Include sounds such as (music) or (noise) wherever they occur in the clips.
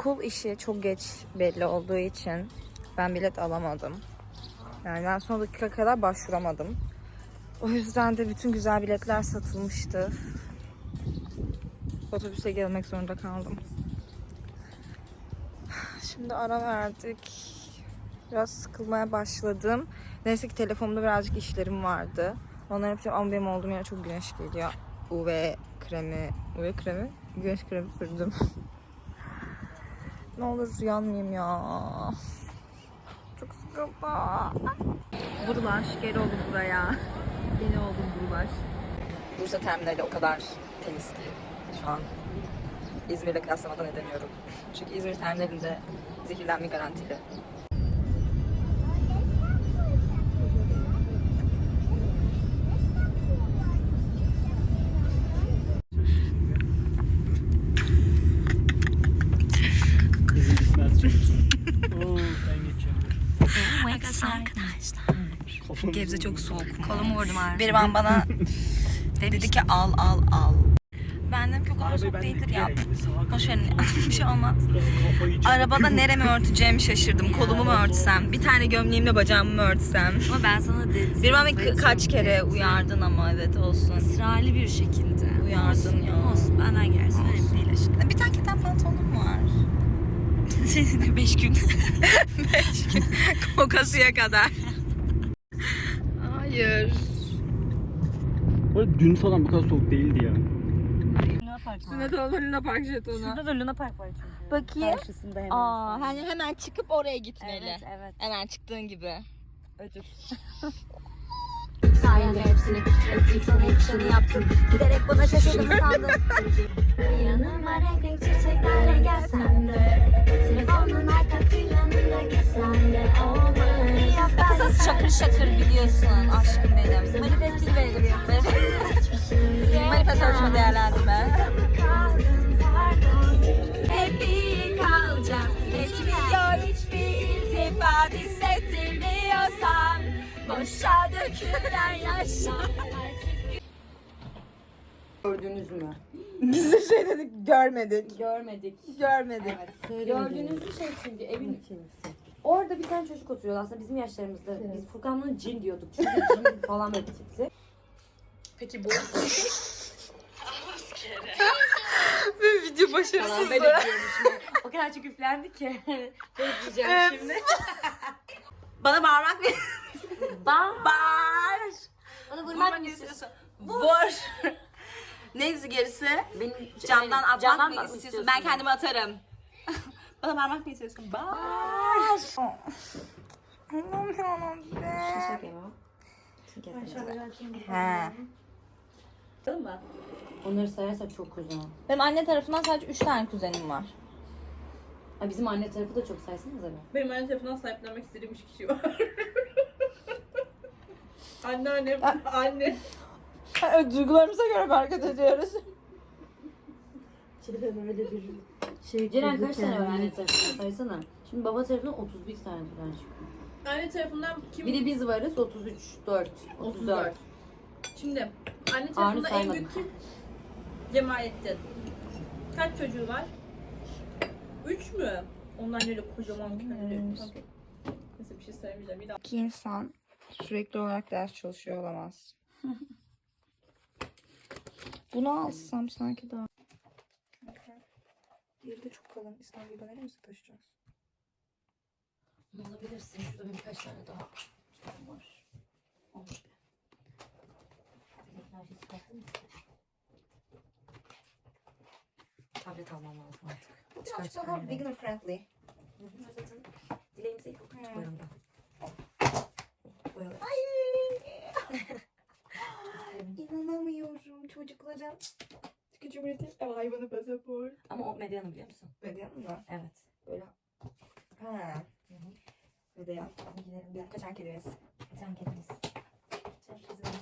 Okul işi çok geç belli olduğu için ben bilet alamadım. Yani ben son dakika kadar başvuramadım. O yüzden de bütün güzel biletler satılmıştı. Otobüse gelmek zorunda kaldım. Şimdi ara verdik. Biraz sıkılmaya başladım. Neyse ki telefonumda birazcık işlerim vardı. Onları yapacağım ama benim olduğum yere çok güneş geliyor. UV kremi, UV kremi, güneş kremi sürdüm. (laughs) ne olur yanmayayım ya. Çok sıkıldım. Burulaş, gel oğlum buraya. Yeni oldum Burulaş. Bursa terminali o kadar temiz ki şu an. İzmir'le kıyaslamadan edemiyorum. Çünkü İzmir terminalinde zehirlenme garantili. Kafamı Gebze çok soğuk. Kolumu vurdum ağrı. Bir ben bana (laughs) dedi ki al al al. Ben dedim ki o kadar soğuk değildir ya. Boş verin (laughs) bir şey olmaz. Arabada (laughs) neremi örteceğimi şaşırdım. Kolumu mu örtsem? Bir tane gömleğimle bacağımı mı örtsem? Ama ben sana dedim. Bir bana ka- kaç kere uyardın ama evet olsun. Israrlı bir şekilde. Uyardın ya. Olsun benden gelsin. Önemli değil aşkım. Bir tane keten pantolonum var. Beş gün. Beş gün. Kokasıya kadar. Hayır. Bu arada dün falan bu kadar soğuk değildi ya. Luna Park var. Sünnet olur Luna Park jetonu. Şurada da Luna Park var çünkü. Bakayım. Karşısında hemen. Aa, hani hemen çıkıp oraya gitmeli. Evet evet. Hemen çıktığın gibi. Ödül. Sayende hepsini ettim sana yakışanı yaptım Giderek bana şaşırdım sandım (laughs) Yanıma renk şakır şakır biliyorsun aşkım benim. Manifestini verelim. Manifest ölçme değerlendirme. Hep iyi kalacağız. Etmiyor hiçbir iltifat hissettirmiyorsan. Boşa dökülen yaşlar. Gördünüz mü? Biz de şey dedik görmedik. Görmedik. Görmedik. Gördüğünüz bir şey çünkü evin Orada bir tane çocuk oturuyordu aslında bizim yaşlarımızda. Biz Furkan'la cin diyorduk. Çünkü cin falan böyle tipti. Peki bu? Ve video başarısız. böyle diyormuşum. o kadar çok üflendi ki. Böyle diyeceğim Evet. şimdi. Bana bağırmak mı? Bağır. Bağır. Bana Vurmak mı istiyorsun? Vur. Neyse gerisi? Benim Camdan atmak camdan mı istiyorsun? Ben kendimi atarım. Bana bağırmak mı istiyorsun? Bağır. Yarabbim. yapma. He. Tamam mı? Onları sayarsak çok kuzen. Benim anne tarafından sadece 3 tane kuzenim var. Ay bizim anne tarafı da çok saysanız abi. Benim anne tarafından sahiplenmek istediğim üç kişi var. (laughs) Anneannem, anne. Duygularımıza göre hareket ediyoruz. öyle bir şey. Ceren kaç tane var anne tarafından saysana. Şimdi baba tarafından 31 tane kuzen çıkıyor. Anne tarafından kim? Bir de biz varız 33, 4, 34. 34. Şimdi anne tarafında en saymadım. büyük kim? Cemalettin. Kaç çocuğu var? Üç mü? Onlar öyle kocaman kendi. Neyse bir şey söylemeyeceğim. Bir daha. İki insan sürekli olarak ders çalışıyor olamaz. (laughs) Bunu alsam sanki daha... Diğeri de çok kalın. İstanbul'da nereye mi taşıyacağız? Alabilirsin. Şurada birkaç tane daha var. Olmuş be. Tablet almam lazım artık. Birazcık daha beginner friendly. Dileğimize ilk okuttuk bayramda. Boyalı. (laughs) İnanamıyorum çocuklara. Türkiye Cumhuriyeti ev hayvanı pasaport. Ama o medyanı biliyor musun? Medyan mı? Evet. Böyle. Ha. Medyan. Bizimkilerin de Kaçan kedimiz. can kedimiz. Kızımız.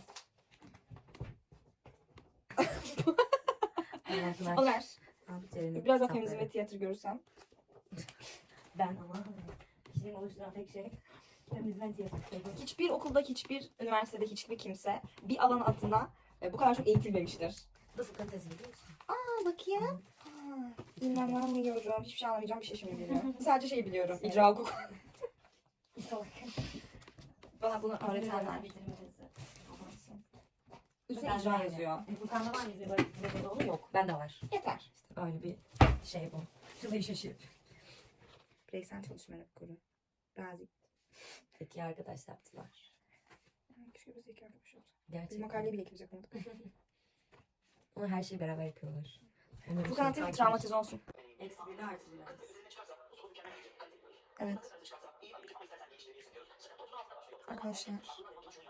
Allah'ın Ömer. Biraz daha temizlik ve tiyatro görürsem. (laughs) Ben ama kişiliğimi oluşturan tek şey Hiçbir okulda, hiçbir üniversitede, hiçbir kimse bir alan adına e, bu kadar çok eğitilmemiştir. Furkan teyze biliyor musun? Aa bakayım. Aa, biliyorum. Hiçbir şey anlamayacağım bir şey şimdi biliyorum. (laughs) Sadece şey biliyorum. İcra hukuk. Bana bunu öğretenler. Üstüne icra yazıyor. Furkan'da var mı? Böyle böyle dolu yok. Bende var. Yeter. Öyle bir şey bu. Relationship. Bireysel çalışma raporu. Razi. Peki arkadaş yaptılar. Keşke biz de iki arkadaş olsak. Gerçekten. makaleyi bile ikimiz yapamadık. (laughs) Ama her şeyi beraber yapıyorlar. Onları Bu karantina bir travmatize olsun. Eksi bir artı bir. Evet. Arkadaşlar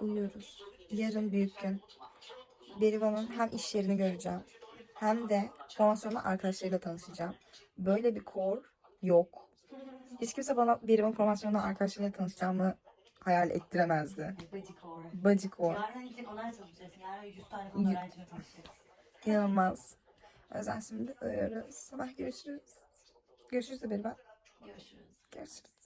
uyuyoruz. Yarın büyük gün. Berivan'ın hem iş yerini göreceğim hem de formasyonda arkadaşlarıyla tanışacağım. Böyle bir kor yok. Hiç kimse bana Berivan formasyonunda arkadaşlarıyla tanışacağımı hayal ettiremezdi. Bacık olarak. Bacık o. Yarın ilk onlarla tanışacağız. Yarın 100 tane falan öğrenciyle tanışacağız. İnanılmaz. O yüzden şimdi uyuyoruz. Sabah görüşürüz. Görüşürüz de Berivan. Görüşürüz. Görüşürüz.